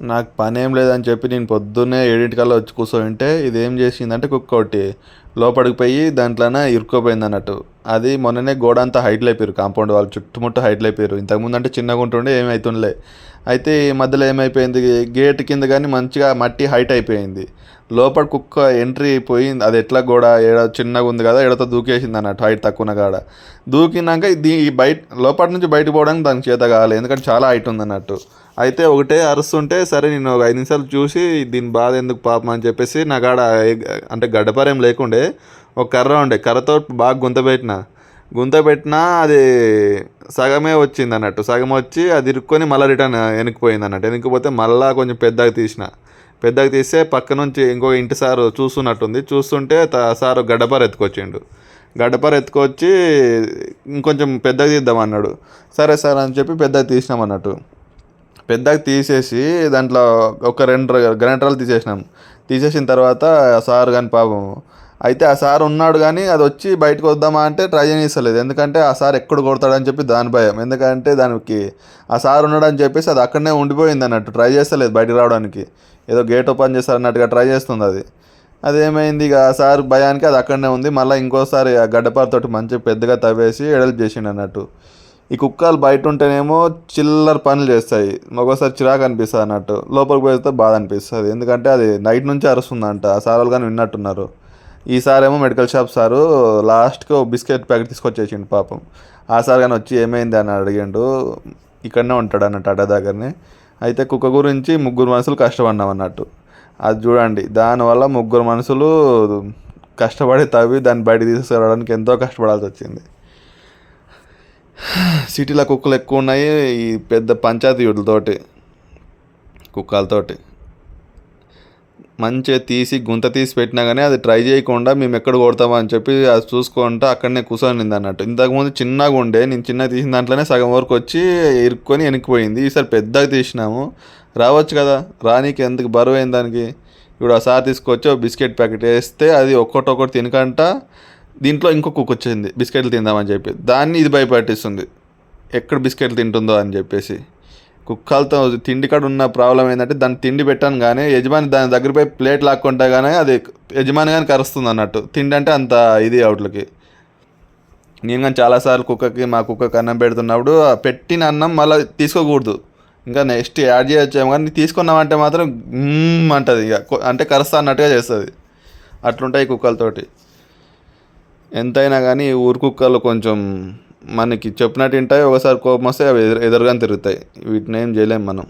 నాకు పని ఏం లేదని చెప్పి నేను పొద్దున్నే ఏడింటికల్లా వచ్చి కూర్చోంటే ఇది ఏం చేసిందంటే కుక్క ఒకటి లోపలికి పోయి దాంట్లోనే ఇరుక్కోపోయింది అన్నట్టు అది మొన్ననే గోడ అంతా హైట్ అయిపోయారు కాంపౌండ్ వాళ్ళు చుట్టుముట్టు హైట్ అయిపోయారు. ఇంతకుముందు అంటే చిన్నగా ఉంటుండే ఏమైతుండలే అయితే ఈ మధ్యలో ఏమైపోయింది గేట్ కింద కానీ మంచిగా మట్టి హైట్ అయిపోయింది. లోపల కుక్క ఎంట్రీ పోయింది అది ఎట్లా గోడ ఏడ చిన్నగా ఉంది కదా ఎడతో దూకేసింది అన్నట్టు హైట్ తక్కువ కాడ. దూకినాక దీ బయట లోపల నుంచి బయటకు పోవడానికి దానికి చేత కావాలి ఎందుకంటే చాలా హైట్ ఉంది అన్నట్టు. అయితే ఒకటే అరుస్తుంటే సరే నేను ఒక ఐదు నిమిషాలు చూసి దీని బాధ ఎందుకు పాపం అని చెప్పేసి నా కాడ అంటే గడ్డపారేం లేకుండే ఒక కర్ర ఉండే. కర్రతో బాగా గుంత పెట్టిన. గుంత పెట్టినా అది సగమే వచ్చింది అన్నట్టు. సగం వచ్చి అది ఇరుక్కొని మళ్ళీ రిటర్న్ వెనక్కిపోయింది అన్నట్టు. వెనక్కిపోతే మళ్ళీ కొంచెం పెద్దగా తీసిన. పెద్దగా తీస్తే పక్క నుంచి ఇంకో ఇంటి సారు చూస్తున్నట్టుంది. చూస్తుంటే త- సారు గడ్డపార ఎత్తుకొచ్చిండు. గడ్డపార ఎత్తుకొచ్చి ఇంకొంచెం పెద్దగా తీద్దాం అన్నాడు. సరే సార్ అని చెప్పి పెద్దగా తీసినాం అన్నట్టు. పెద్దగా తీసేసి దాంట్లో ఒక రెండు గ్రైండర్లు తీసేసినాం. తీసేసిన తర్వాత సార్ కానీ పాపం అయితే ఆ సార్ ఉన్నాడు కానీ అది వచ్చి బయటకు వద్దామా అంటే ట్రై చేయనిస్తలేదు ఎందుకంటే ఆ సార్ ఎక్కడ కొడతాడని చెప్పి దాని భయం. ఎందుకంటే దానికి ఆ సార్ ఉన్నాడని చెప్పేసి అది అక్కడనే ఉండిపోయింది అన్నట్టు. ట్రై చేస్తలేదు బయటకు రావడానికి. ఏదో గేట్ ఓపెన్ చేస్తారన్నట్టుగా ట్రై చేస్తుంది అది. అదేమైంది ఇక ఆ సార్ భయానికి అది అక్కడనే ఉంది. మళ్ళీ ఇంకోసారి ఆ గడ్డపారతోటి మంచిగా పెద్దగా తవ్వేసి ఎడల్ప్ చేసిండు అన్నట్టు. ఈ కుక్కలు బయట ఉంటేనేమో చిల్లర పనులు చేస్తాయి. ఒక్కోసారి చిరాకు అనిపిస్తుంది అన్నట్టు. లోపలికి పోతే బాధ అనిపిస్తుంది. ఎందుకంటే అది నైట్ నుంచి అరుస్తుందంట. ఆ సార్ వాళ్ళు కానీ విన్నట్టున్నారు. ఈ ఏమో మెడికల్ షాప్ సారు లాస్ట్కి బిస్కెట్ ప్యాకెట్ తీసుకొచ్చేసిండు పాపం. ఆ సార్ కానీ వచ్చి ఏమైంది అని అడిగిండు. ఇక్కడనే ఉంటాడు అన్నట్టు అడ్డ దగ్గరనే. అయితే కుక్క గురించి ముగ్గురు మనుషులు కష్టపడినాం అన్నట్టు. అది చూడండి దానివల్ల ముగ్గురు మనుషులు కష్టపడి తవ్వి దాన్ని బయట తీసుకురావడానికి ఎంతో కష్టపడాల్సి వచ్చింది. సిటీలో కుక్కలు ఎక్కువ ఉన్నాయి ఈ పెద్ద పంచాయతీ వీటితోటి కుక్కలతోటి. మంచిగా తీసి గుంత తీసి పెట్టినా కానీ అది ట్రై చేయకుండా మేము ఎక్కడ కొడతామా అని చెప్పి అది చూసుకుంటా అక్కడనే కూర్చొని అన్నట్టు. ఇంతకుముందు చిన్నగా ఉండే నేను చిన్నగా తీసిన దాంట్లోనే సగం వరకు వచ్చి ఇరుక్కొని వెనక్కిపోయింది ఈసారి పెద్దగా తీసినాము. రావచ్చు కదా? రానీకి ఎందుకు? బరువు అయిన దానికి? ఇప్పుడు ఆ సార్ తీసుకొచ్చి ఒక బిస్కెట్ ప్యాకెట్ వేస్తే అది ఒక్కటొక్కటి తినకంట. దీంట్లో ఇంకో కుక్ వచ్చింది. బిస్కెట్లు తిందామని చెప్పి. దాన్ని ఇది భయపెట్టిస్తుంది. ఎక్కడ బిస్కెట్లు తింటుందో అని చెప్పేసి. కుక్కలతో తిండి కాడ ఉన్న ప్రాబ్లం ఏంటంటే దాన్ని తిండి పెట్టాను కానీ యజమాని దాని దగ్గర పోయి ప్లేట్ లాక్కుంటే కానీ అది యజమాని కానీ కరుస్తుంది అన్నట్టు. తిండి అంటే అంత ఇది అవుట్లకి. నేను కానీ చాలాసార్లు కుక్కకి మా కుక్కకి అన్నం పెడుతున్నప్పుడు పెట్టిన అన్నం మళ్ళీ తీసుకోకూడదు. ఇంకా నెక్స్ట్ యాడ్ చేయొచ్చేమో కానీ తీసుకున్నామంటే మాత్రం అంటుంది అంటది ఇక. అంటే కరుస్తా అన్నట్టుగా చేస్తుంది. అట్లుంటాయి కుక్కలతోటి. ఎంతైనా కానీ ఊరు కుక్కలు కొంచెం మనకి చెప్పినట్టు వింటాయి ఒకసారి కోపం వస్తే అవి ఎదురుగానే తిరుగుతాయి. వీటిని ఏం చేయలేం మనం.